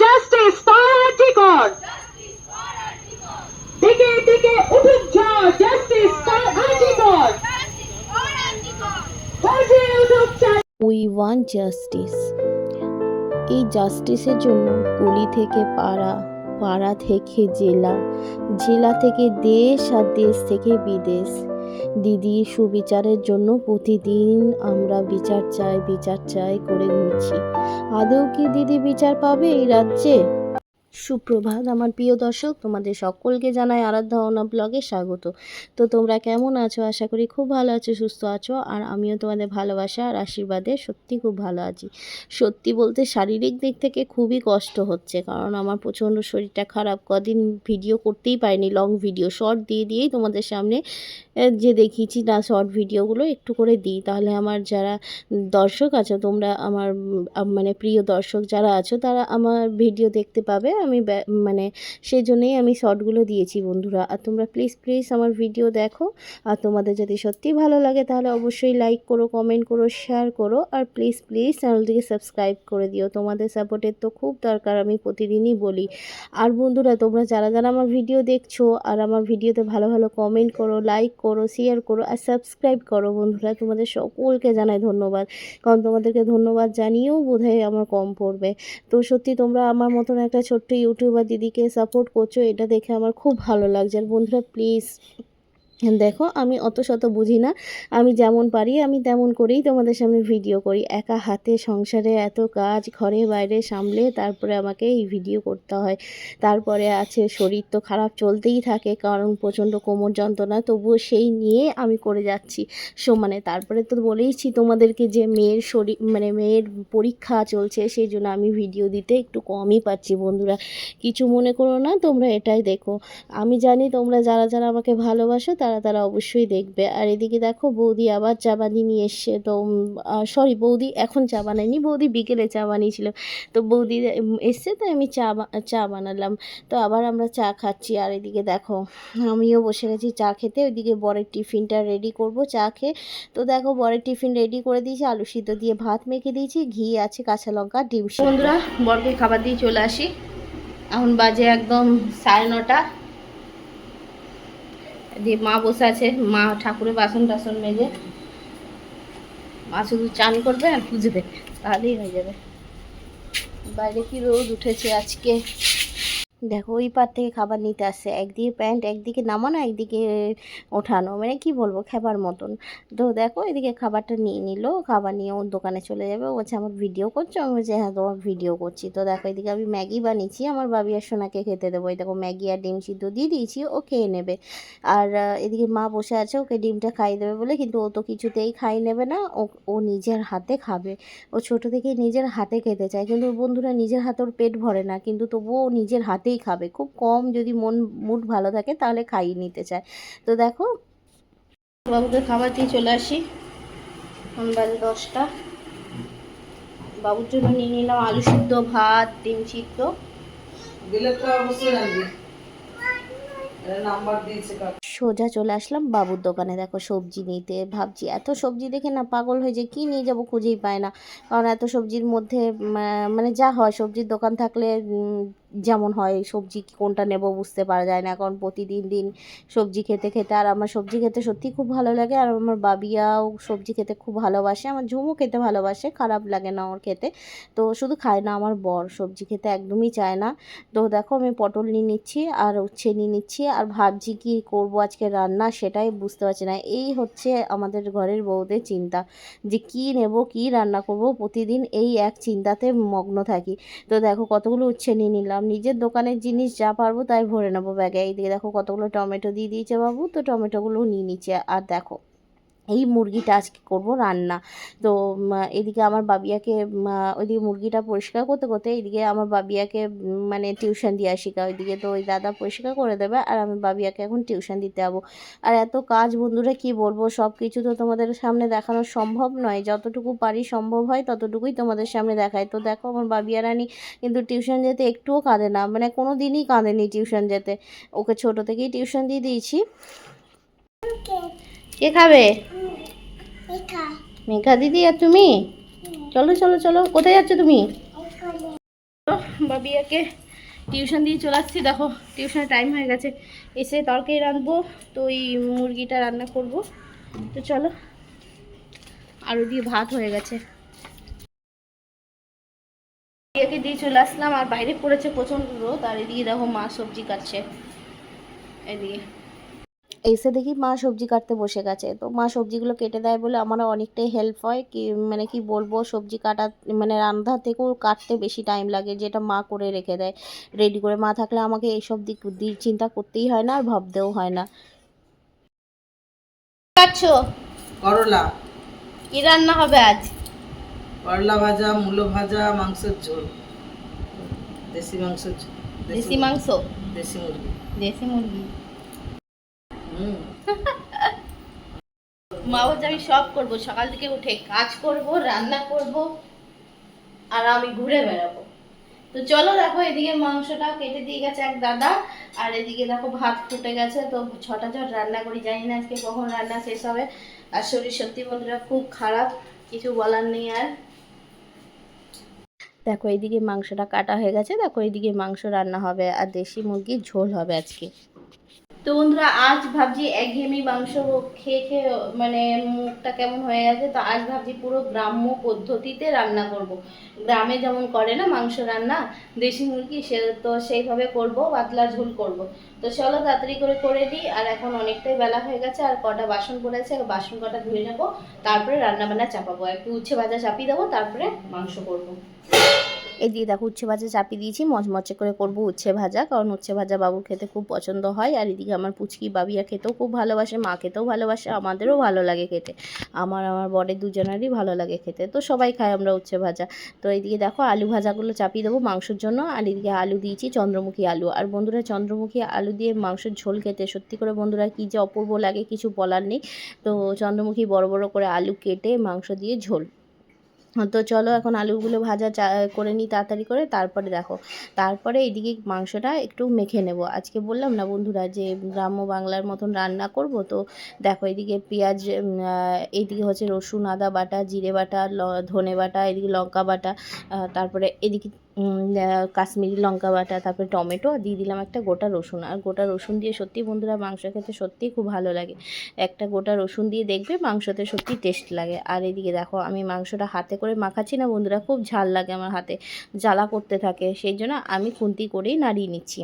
Justice ডেকে উঠুক justice we want justice এই জাস্টিসের জন্য গলি থেকে পাড়া পাড়া থেকে জেলা জেলা থেকে দেশ আর দেশ থেকে বিদেশ। দিদির সুবিচারের জন্য প্রতিদিন আমরা বিচার চাই বিচার চাই করে ঘুরছি আদৌ কি দিদি বিচার পাবে এই রাজ্যে? সুপ্রভাত, আমার প্রিয় দর্শক, তোমাদের সকলকে জানাই আরাধ্যা অনা ব্লগে স্বাগত। তো তোমরা কেমন আছো? আশা করি খুব ভালো আছো, সুস্থ আছো, আর আমিও তোমাদের ভালোবাসা আর আশীর্বাদে সত্যি খুব ভালো আছি। সত্যি বলতে শারীরিক দিক থেকে খুবই কষ্ট হচ্ছে, কারণ আমার প্রচণ্ড শরীরটা খারাপ। কদিন ভিডিও করতেই পারিনি, লং ভিডিও, শর্ট দিয়ে দিয়েই তোমাদের সামনে যে দেখিয়েছি না শর্ট ভিডিওগুলো একটু করে দিই। তাহলে আমার যারা দর্শক আছো, তোমরা আমার মানে প্রিয় দর্শক যারা আছো, তারা আমার ভিডিও দেখতে পাবে। আমি মানে সেই জন্যেই আমি শর্টগুলো দিয়েছি বন্ধুরা। আর তোমরা প্লিজ প্লিজ আমার ভিডিও দেখো। আর তোমাদের যদি সত্যি ভালো লাগে, তাহলে অবশ্যই লাইক করো কমেন্ট করো শেয়ার করো। আর প্লিজ প্লিজ চ্যানেলটিকে সাবস্ক্রাইব করে দিও। তোমাদের সাপোর্টের তো খুব দরকার, আমি প্রতিদিনই বলি। আর বন্ধুরা, তোমরা যারা যারা আমার ভিডিও দেখছ, আর আমার ভিডিওতে ভালো ভালো কমেন্ট করো লাইক করো শেয়ার করো আর সাবস্ক্রাইব করো বন্ধুরা। তোমাদের সকলকে জানাই ধন্যবাদ। কারণ তোমাদেরকে ধন্যবাদ জানিয়েও বোধহয় আমার কম পড়বে। তো সত্যি তোমরা আমার মতন একটা ছোট্ট ইউটিউবার দিদিকে সাপোর্ট করছ, এটা দেখে আমার খুব ভালো লাগছে। আর বন্ধুরা প্লিজ দেখো, আমি অত শত বুঝি না। আমি যেমন পারি, আমি তেমন করেই তোমাদের সামনে ভিডিও করি। একা হাতে সংসারে এত কাজ, ঘরে বাইরে সামলে তারপরে আমাকে এই ভিডিও করতে হয়। তারপরে আছে, শরীর তো খারাপ চলতেই থাকে, কারণ প্রচণ্ড কোমর যন্ত্রণা, তবুও সেই নিয়ে আমি করে যাচ্ছি। সমানে তারপরে তো বলেইছি তোমাদেরকে যে মেয়ের শরীর মানে মেয়ের পরীক্ষা চলছে, সেই জন্য আমি ভিডিও দিতে একটু কমই পাচ্ছি বন্ধুরা। কিছু মনে করো না, তোমরা এটাই দেখো। আমি জানি তোমরা যারা যারা আমাকে ভালোবাসো, তারা তারা তারা অবশ্যই দেখবে। আর এদিকে দেখো, বৌদি আবার চা বানিয়ে নিয়ে এসছে। তো সরি বৌদি এখন চা বানায়নি, বৌদি বিকেলে চা বানিয়েছিল। তো বৌদি এসছে, তাই আমি চা চা বানালাম। তো আবার আমরা চা খাচ্ছি। আর এদিকে দেখো, আমিও বসে গেছি চা খেতে। ওইদিকে বরের টিফিনটা রেডি করব চা খেয়ে। তো দেখো, বরের টিফিন রেডি করে দিয়েছি। আলু সিদ্ধ দিয়ে ভাত মেখে দিয়েছি। ঘি আছে, কাঁচা লঙ্কা, ডিম। বন্ধুরা, বরকে খাবার দিয়ে চলে আসি। এখন বাজে একদম সাড়ে নটা। দিয়ে মা বসে আছে। মা ঠাকুরের বাসন টাসন মেজে। মা শুধু চান করবে আর পুজো দেবে। তাহলেই হয়ে যাবে। বাইরে কি রোদ উঠেছে আজকে? দেখো, ওই পার থেকে খাবার নিতে আসছে। একদিকে প্যান্ট, একদিকে নামানো, একদিকে ওঠানো। মানে কি বলব, খাবার মতন। তো দেখো, এদিকে খাবারটা নিয়ে নিল। খাবার নিয়ে ওর দোকানে চলে যাবে। ও বলছে, আমার ভিডিও করছ? আমি বলছি হ্যাঁ তোমার ভিডিও করছি। তো দেখো, এদিকে আমি ম্যাগি বানিয়েছি। আমার বাবি আর সোনাকে খেতে দেবো। এই দেখো, ম্যাগি আর ডিম সিদ্ধ দিয়ে দিয়েছি, ও খেয়ে নেবে। আর এদিকে মা বসে আছে, ওকে ডিমটা খাইয়ে দেবে বলে, কিন্তু ও তো কিছুতেই খাই নেবে না। ও ও নিজের হাতে খাবে। ও ছোট থেকেই নিজের হাতে খেতে চায়। কিন্তু বন্ধুরা, নিজের হাতে ওর পেট ভরে না। কিন্তু তবুও নিজের হাতেই খাবে। খুব কম যদি মন মুড ভালো থাকে তাহলে খাইয়ে নিতে চায়। তো দেখো বাবুকে খাবার দিয়ে চলে আসি। এখন বাজে দশটা। বাবুর জন্য নিয়ে নিলাম আলু সিদ্ধ ভাত ডিম সিদ্ধ। নাম্বার দিয়েছে সোজা চলে আসলাম বাবুর দোকানে। দেখো সবজি নিতে ভাবছি। এত সবজি দেখে না পাগল হয়ে যায় কী নিয়ে যাব খুঁজেই পায় না। কারণ এত সবজির মধ্যে মানে যা হয় সবজির দোকান থাকলে যেমন হয় সবজি কোনটা নেব বুঝতে পারা যায় না। কারণ প্রতিদিন দিন সবজি খেতে খেতে আর আমার সবজি খেতে সত্যি খুব ভালো লাগে। আর আমার বাবিয়াও সবজি খেতে খুব ভালোবাসে। আমার ঝুমু খেতে ভালোবাসে, খারাপ লাগে না ওর খেতে। তো শুধু খায় না আমার বর, সবজি খেতে একদমই চায় না। তো দেখো আমি পটল নিয়ে নিচ্ছি আর উচ্ছে নিয়ে নিচ্ছি আর ভাবছি কি করব আজকে রান্না সেটাই বুঝতে পারছি না। এই হচ্ছে আমাদের ঘরের বউদের চিন্তা যে কি নেব, কি রান্না করব। প্রতিদিন এই এক চিন্তাতে মগ্ন থাকি। তো দেখো কতগুলো উচ্ছে নিয়ে নিলাম। নিজের দোকানের জিনিস যা পারব তাই ভরে নেব ব্যাগে। এইদিকে দেখো কতগুলো টমেটো দিয়ে দিয়েছে বাবু। তো টমেটোগুলো নিয়ে নিচ্ছে। আর দেখো এই মুরগিটা আজকে করব রান্না। তো এদিকে আমার বাবিয়াকে ওইদিকে মুরগিটা পরিষ্কার করতে করতে এদিকে আমার বাবিয়াকে মানে টিউশন দিয়ে আসি। ওইদিকে তো ওই দাদা পরিষ্কার করে দেবে আর আমি বাবিয়াকে এখন টিউশন দিতে যাব। আর এত কাজ বন্ধুরা কি বলব সব কিছু তো তোমাদের সামনে দেখানো সম্ভব নয়। যতটুকু পারি সম্ভব হয়, ততটুকুই তোমাদের সামনে দেখায় তো দেখো আমার বাবিয়া রানী কিন্তু টিউশন যেতে একটুও কাঁদে না। মানে কোনো দিনই কাঁদেনি টিউশন যেতে। ওকে ছোট থেকেই টিউশন দিয়ে দিয়েছি। কে খাবে? মেঘা। দিদি আর তুমি? চলো চলো চলো। কোথায় যাচ্ছ তুমি? বাবিয়াকে টিউশন দিয়ে চলে আসছি। দেখো টিউশনের টাইম হয়ে গেছে। এসে তরকারি রাঁধবো তো ওই মুরগিটা রান্না করব। তো চলো আলু দিয়ে ভাত হয়ে গেছে। বাবিয়াকে দিয়ে চলে আসলাম। আর বাইরে পড়েছে প্রচণ্ড রোদ। আর এদিকে দেখো মা সবজি কাটছে। এদিকে। এসে দেখি মা সবজি কাটতে বসে গেছে। তো মা সবজিগুলো কেটে দেয় বলে আমার অনেকটাই হেল্প হয়। কি মানে কি বলব সবজি কাটা মানে রান্না থেকেও কাটতে বেশি টাইম লাগে যেটা মা করে রেখে দেয়। রেডি করে মা থাকলে আমাকে এইসব দিক দিক চিন্তা করতেই হয় না আর ভাবতেও হয় না। কাটছো? করলা। কি রান্না হবে আজ? করলা ভাজা মূলো ভাজা মাংসের ঝোল। দেশি মাংসের ঝোল। দেশি মাংস? দেশি মুরগি। দেশি মুরগি। মা বলছে, আমি সব করব। সকাল থেকে উঠে কাজ করব, রান্না করব আর আমি ঘুরে বেড়াবো। তো চলো দেখো, এদিকে মাংসটা কেটে দিয়ে গেছে এক দাদা আর এদিকে দেখো ভাত ফুটে গেছে। তো ছটা ছট রান্না করি। জানি না আজকে কখন রান্না শেষ হবে। আর শরীর সত্যি বন্ধুরা খুব খারাপ, কিছু বলার নেই আর। দেখো এইদিকে মাংসটা কাটা হয়ে গেছে। দেখো এইদিকে মাংস রান্না হবে আর দেশি মুরগির ঝোল হবে আজকে। তো বন্ধুরা, আজ ভাবছি একঘেয়েমি মাংস খেয়ে খেয়ে মানে মুখটা কেমন হয়ে গেছে, তো আজ ভাবছি পুরো গ্রাম্য পদ্ধতিতে রান্না করব। গ্রামে যেমন করে না মাংস রান্না, দেশি মুরগি, সে তো সেইভাবে করব, পাতলা ঝোল করব। তো চলো তাড়াতাড়ি করে করে দিই, আর এখন অনেকটাই বেলা হয়ে গেছে, আর কটা বাসন পড়েছে বাসন কটা ধুয়ে নেব, তারপরে রান্না বান্না চাপাবো একটু উচ্ছে ভাজা চাপিয়ে দেবো, তারপরে মাংস করব এদিকে দেখো উচ্ছে ভাজা চাপিয়ে দিয়েছি, মচমচে করে করব উচ্ছে ভাজা, কারণ উচ্ছে ভাজা বাবুর খেতে খুব পছন্দ হয়। আর এদিকে আমার পুচকি বাবিয়া খেতেও খুব ভালোবাসে, মা খেতেও ভালোবাসে, আমাদেরও ভালো লাগে খেতে। আমার আমার বরের দুজনেরই ভালো লাগে খেতে। তো সবাই খাই আমরা উচ্ছে ভাজা। তো এইদিকে দেখো আলু ভাজাগুলো চাপিয়ে দেবো মাংসের জন্য। আর এদিকে আলু দিয়েছি চন্দ্রমুখী আলু। আর বন্ধুরা, চন্দ্রমুখী আলু দিয়ে মাংসের ঝোল খেতে সত্যি করে বন্ধুরা কী যে অপূর্ব লাগে, কিছু বলার নেই। তো চন্দ্রমুখী বড় বড় করে আলু কেটে মাংস দিয়ে ঝোল তো চলো এখন আলুগুলো ভাজা করে নিই তাড়াতাড়ি করে, তারপরে দেখো। তারপরে এদিকে মাংসটা একটু মেখে নেব। আজকে বললাম না বন্ধুরা যে গ্রাম্য বাংলার মতন রান্না করব, তো দেখো এদিকে পেঁয়াজ এদিকে হচ্ছে রসুন, আদা বাটা, জিরে বাটা ধনে বাটা এদিকে লঙ্কা বাটা তারপরে এদিকে কাশ্মীরি লঙ্কা বাটা, তারপরে টমেটো আর দিয়ে দিলাম একটা গোটা রসুন। আর গোটা রসুন দিয়ে সত্যি বন্ধুরা মাংস খেতে সত্যিই খুব ভালো লাগে। একটা গোটা রসুন দিয়ে দেখবে মাংসতে সত্যি টেস্ট লাগে। আর এদিকে দেখো, আমি মাংসটা হাতে করে মাখাচ্ছি না বন্ধুরা, খুব ঝাল লাগে আমার হাতে। জ্বালা করতে থাকে, সেই জন্য আমি খুন্তি করেই নাড়িয়ে নিচ্ছি।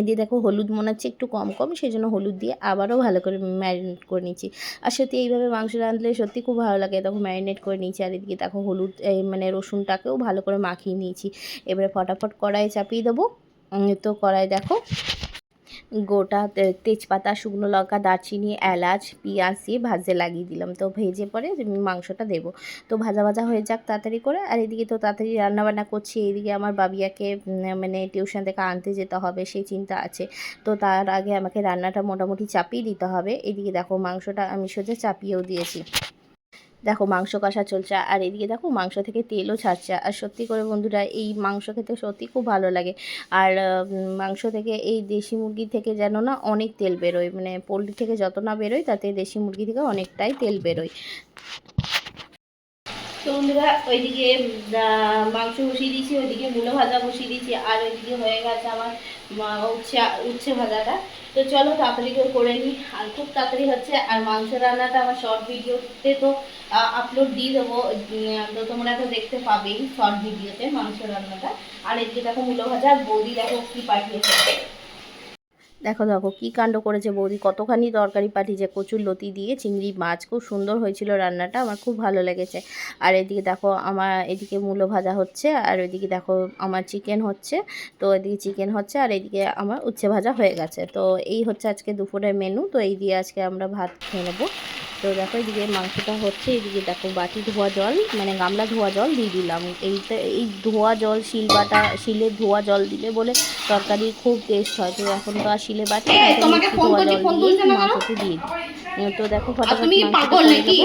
এদিকে দেখো হলুদ মনে হচ্ছে একটু কম কম সেই জন্য হলুদ দিয়ে আবারও ভালো করে ম্যারিনেট করে নিচ্ছি। আর সত্যি এইভাবে মাংস রাঁধলে সত্যি খুব ভালো লাগে তখন ম্যারিনেট করে নিয়েছি, আর এদিকে দেখো হলুদ মানে রসুনটাকেও ভালো করে মাখিয়ে নিয়েছি। এবারে ফটাফট কড়াই চাপিয়ে দেবো। তো কড়াই দেখো গোটা তেজপাতা, শুকনো লঙ্কা, দারচিনি, এলাচ, পেঁয়াজ দিয়ে ভাজে লাগিয়ে দিলাম। তো ভেজে পরে মাংসটা দেবো। তো ভাজা ভাজা হয়ে যাক তাড়াতাড়ি করে। আর এদিকে তো তাড়াতাড়ি রান্নাবান্না করছি। এইদিকে আমার বাবিয়াকে মানে টিউশন থেকে আনতে যেতে হবে, সেই চিন্তা আছে। তো তার আগে আমাকে রান্নাটা মোটামুটি চাপিয়ে দিতে হবে। এদিকে দেখো মাংসটা আমি সোজা চাপিয়েও দিয়েছি। দেখো, মাংস কষা চলছে, আর এদিকে দেখো, মাংস থেকে তেলও ছাড়ছে। আর সত্যি করে বন্ধুরা, এই মাংস খেতে সত্যি খুব ভালো লাগে। আর মাংস থেকে এই দেশি মুরগি থেকে যেন না অনেক তেল বেরোয়। মানে পোলট্রি থেকে যত না বেরোয়, তাতে দেশি মুরগি থেকে অনেকটাই তেল বেরোয়। তো বন্ধুরা, ওইদিকে মাংস বসিয়ে দিয়েছি, ওইদিকে মূলো ভাজা বসিয়ে দিয়েছি, আর ওইদিকে হয়ে গেছে আমার উচ্ছে উচ্ছে ভাজাটা। তো চলো তাড়াতাড়ি করে করে নিই। আর খুব তাড়াতাড়ি হচ্ছে, আর মাংস রান্নাটা আমার শর্ট ভিডিওতে তো আপলোড দিয়ে দেবো। তো তোমরা তো দেখতে পাবেই শর্ট ভিডিওতে মাংস রান্নাটা। আর এদিকে দেখো মূলো ভাজা, আর বৌদি দেখো কি পাঠিয়েছে। দেখো দেখো কি কাণ্ড করেছে বৌদি। কতখানি তরকারি পাঠিয়েছে, কচুর লতি দিয়ে চিংড়ি মাছ। খুব সুন্দর হয়েছিল রান্নাটা, আমার খুব ভালো লেগেছে। আর এদিকে দেখো, আমার এদিকে মূলো ভাজা হচ্ছে, আর এদিকে দেখো, আমার চিকেন হচ্ছে, তো এদিকে চিকেন হচ্ছে, আর এদিকে আমার উচ্ছে ভাজা হয়ে গেছে। তো এই হচ্ছে আজকে দুপুরের মেনু তো এই দিয়ে আজকে আমরা ভাত খেয়ে নেব। তো দেখো, এদিকে মাংসটা হচ্ছে, এদিকে দেখো, বাটি ধোয়া জল মানে গামলা ধোয়া জল দিয়ে দিলাম। এইটা, এই ধোয়া জল, শিল বাটা, শিলের ধোয়া জল দিলে বলে তরকারি খুব টেস্ট হয়। তো এখন তো আর শিলে বাটি না, এখন তোমাকে ফোন করছি, ফোন তুলছ না কেন? দিয়ে দিই তো দেখো ফটাফট তুমি পাগল করে নাকি।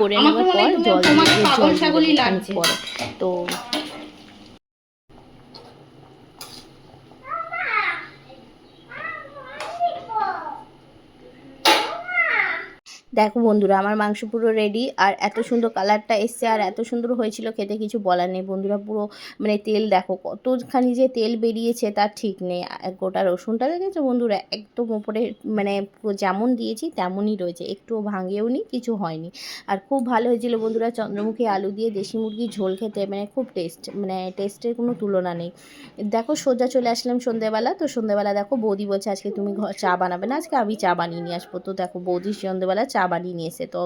করে নেওয়ার পর জল দিয়ে পাগল জল ছাগলই লাগছে। পরে তো দেখো বন্ধুরা, আমার মাংস পুরো রেডি আর এত সুন্দর কালারটা এসছে আর এত সুন্দর হয়েছিল খেতে, কিছু বলার নেই বন্ধুরা, পুরো মানে তেল দেখো, কতখানি যে তেল বেরিয়েছে তার ঠিক নেই। গোটা রসুনটা দেখেছ বন্ধুরা? একদম ওপরে মানে যেমন দিয়েছি তেমনই রয়েছে, একটুও ভাঙেও নি, কিছু হয়নি। আর খুব ভালো হয়েছিল বন্ধুরা চন্দ্রমুখী আলু দিয়ে দেশি মুরগির ঝোল খেতে মানে খুব টেস্ট মানে টেস্টের কোনো তুলনা নেই। দেখো সোজা চলে আসলাম সন্ধেবেলা, তো সন্ধেবেলা দেখো বৌদি বলছে আজকে তুমি চা বানাবে না, আজকে আমি চা বানিয়ে নিয়ে আসব। তো দেখো বৌদি সন্ধেবেলা চা বানিয়ে নিয়েছে তো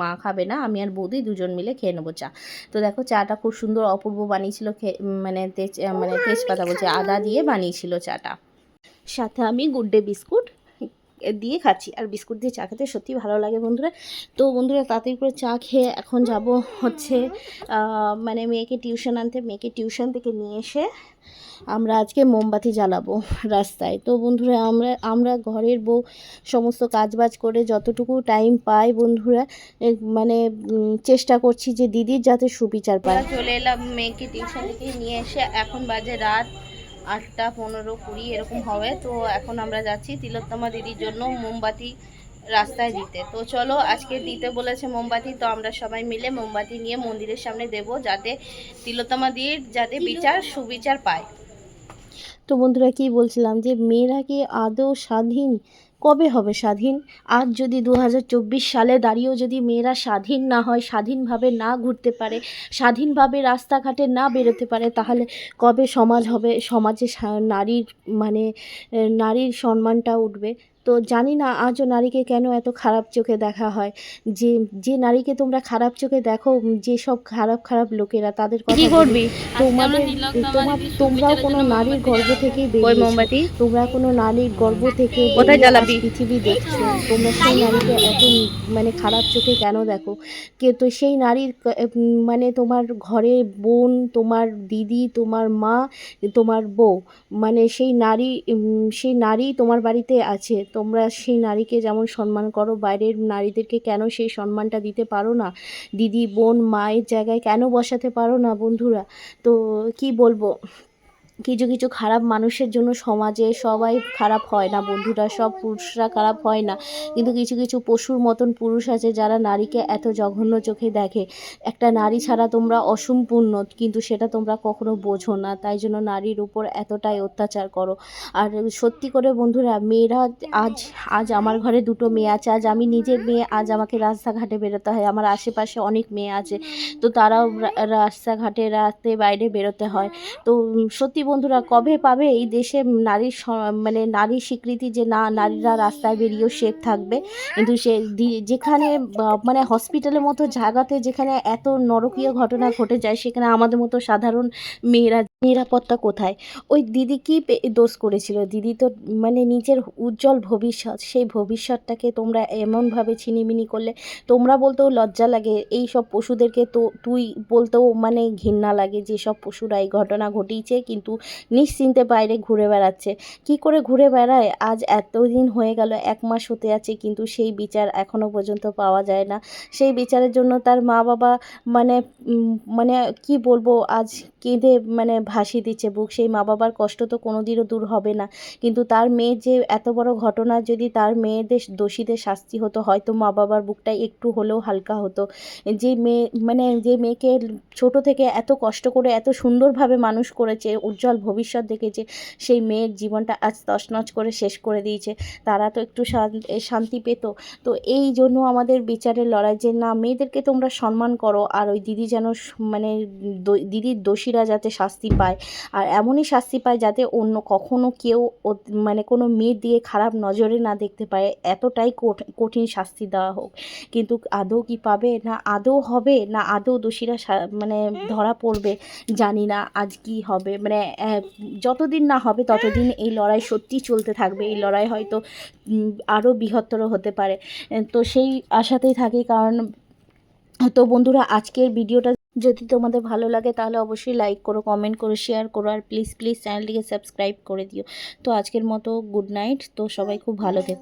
মা খাবে না আমি আর বৌদি দুজন মিলে খেয়ে নেব চা। তো দেখো চাটা খুব সুন্দর অপূর্ব বানিয়েছিল খে- মানে তেজ মানে তেজপাতা বলছে আদা দিয়ে বানিয়েছিল চাটা। সাথে আমি গুড ডে বিস্কুট দিয়ে খাচ্ছি। আর বিস্কুট দিয়ে চা খেতে সত্যি ভালো লাগে বন্ধুরা। তো বন্ধুরা তাড়াতাড়ি করে চা খেয়ে এখন যাব হচ্ছে মানে মেয়েকে টিউশন আনতে। মেয়েকে টিউশন থেকে নিয়ে এসে আমরা আজকে মোমবাতি জ্বালাবো রাস্তায়। তো বন্ধুরা আমরা আমরা ঘরের বউ সমস্ত কাজবাজ করে যতটুকু টাইম পাই বন্ধুরা মানে চেষ্টা করছি যে দিদির যাতে সুবিচার পায়। চলে এলাম মেয়েকে টিউশন থেকে নিয়ে এসে এখন বাজে রাত আটটা পনেরো কুড়ি এরকম হবে। তো এখন আমরা যাচ্ছি তিলোত্তমা দিদির জন্য মোমবাতি রাস্তায় দিতে। তো চলো, আজকে দিতে বলেছে মোমবাতি, তো আমরা সবাই মিলে মোমবাতি নিয়ে মন্দিরের সামনে দেব যাতে তিলোত্তমা দিদির যাতে বিচার, সুবিচার পায়। তো বন্ধুরা, কি বলছিলাম যে, মেয়েরা কি আদৌ স্বাধীন কবে হবে স্বাধীন? আজ যদি দু হাজার চব্বিশ সালে দাঁড়িয়েও যদি মেয়েরা স্বাধীন না হয়, স্বাধীনভাবে না ঘুরতে পারে, স্বাধীনভাবে রাস্তাঘাটে না বেরোতে পারে, তাহলে কবে সমাজ হবে? সমাজে নারীর মানে নারীর সম্মানটা উঠবে। তো জানি না আজও নারীকে কেন এত খারাপ চোখে দেখা হয়। যে যে নারীকে তোমরা খারাপ চোখে দেখো যে সব খারাপ খারাপ লোকেরা তাদের কথা বলি। তোমাদের তোমার তোমরাও কোনো নারীর গর্ভ থেকেই বেরিয়েছো। তোমরা কোনো নারীর গর্ভ থেকে কোথায় জ্বালাবি? পৃথিবী দেখছ। তোমরা সেই নারীকে এত মানে খারাপ চোখে কেন দেখো? কে তো সেই নারীর মানে তোমার ঘরে বোন তোমার দিদি তোমার মা তোমার বউ মানে সেই নারী সেই নারী তোমার বাড়িতে আছে। তোমরা সেই নারীকে যেমন সম্মান করো, বাইরের নারীদেরকে কেন সেই সম্মানটা দিতে পারো না? দিদি, বোন, মায়ের জায়গায় কেন বসাতে পারো না বন্ধুরা? তো কি বলব? কিছু কিছু খারাপ মানুষের জন্য সমাজে সবাই খারাপ হয় না, বন্ধুরা সব পুরুষরা খারাপ হয় না। কিন্তু কিছু কিছু পশুর মতন পুরুষ আছে যারা নারীকে এত জঘন্য চোখে দেখে। একটা নারী ছাড়া তোমরা অসম্পূর্ণ, কিন্তু সেটা তোমরা কখনো বোঝো না। তাই জন্য নারীর উপর এতটাই অত্যাচার করো। আর সত্যি করে বন্ধুরা, মেয়েরা আজ আজ আমার ঘরে দুটো মেয়ে আছে। আজ আমি নিজের মেয়ে, আজ আমাকে রাস্তাঘাটে বেরোতে হয়। আমার আশেপাশে অনেক মেয়ে আছে। তো তারাও রাস্তাঘাটে রাতে বাইরে বেরোতে হয়। তো সত্যি বন্ধুরা, কবে পাবে? এই দেশে নারীর মানে নারীর স্বীকৃতি যে না, নারীরা রাস্তায় বেরিয়েও সেফ থাকবে। কিন্তু সে যেখানে মানে হসপিটালের মতো জায়গাতে যেখানে এত নরকীয় ঘটনা ঘটে যায়, সেখানে আমাদের মতো সাধারণ মেয়েরা নিরাপত্তা কোথায়? ওই দিদি কি দোষ করেছিল? দিদি তো মানে নিজের উজ্জ্বল ভবিষ্যৎ, সেই ভবিষ্যৎটাকে তোমরা এমনভাবে ছিনিমিনি করলে, তোমরা বলতেও লজ্জা লাগে। এই সব পশুদেরকে তো, তুই বলতেও মানে ঘৃণা লাগে যে সব পশুরা এই ঘটনা ঘটিয়েছে, কিন্তু নিশ্চিন্তে বাইরে ঘুরে বেড়াচ্ছে। কি করে ঘুরে বেড়ায়? আজ এতদিন হয়ে গেল, এক মাস হতে আছে, কিন্তু সেই বিচার এখনও পর্যন্ত পাওয়া যায় না। সেই বিচারের জন্য তার মা বাবা মানে মানে কি বলব, আজ কেঁদে মানে ভাসিয়ে দিচ্ছে বুক। সেই মা বাবার কষ্ট তো কোনোদিনও দূর হবে না। কিন্তু তার মেয়ের যে এত বড় ঘটনা, যদি তার মেয়েদের দোষীদের শাস্তি হতো, হয়তো মা বাবার বুকটা একটু হলেও হালকা হতো। যে মেয়ে মানে যে মেয়েকে ছোট থেকে এত কষ্ট করে, এত সুন্দরভাবে মানুষ করেছে, উজ্জ্বল ভবিষ্যৎ দেখেছে, সেই মেয়ের জীবনটা আজ তছনছ করে শেষ করে দিয়েছে। তারা তো একটু শান্তি পেত। তো এই জন্য আমাদের বিচারের লড়াই যে, না, মেয়েদেরকে তোমরা সম্মান করো, আর ওই দিদি যেন মানে দিদির দোষীরা যাতে শাস্তি পায়। আর এমনই শাস্তি পায় যাতে অন্য কখনো কেউ মানে কোনো মেয়ের দিয়ে খারাপ নজরে না দেখতে পায়। এতটাই কঠ- কঠিন শাস্তি দেওয়া হোক। কিন্তু আদৌ কি পাবে না আদৌ হবে না আদৌ দোষীরা মানে ধরা পড়বে জানি না আজ কি হবে। মানে যতদিন না হবে ততদিন এই লড়াই সত্যি চলতে থাকবে। এই লড়াই হয়তো আরও বৃহত্তর হতে পারে। তো সেই আশাতেই থাকি। কারণ, তো বন্ধুরা, আজকের ভিডিওটা যদি তোমাদের ভালো লাগে তাহলে অবশ্যই লাইক করো কমেন্ট করো শেয়ার করো আর প্লিজ প্লিজ চ্যানেলটিকে সাবস্ক্রাইব করে দিও। তো আজকের মতো গুড নাইট তো সবাই খুব ভালো থেকো।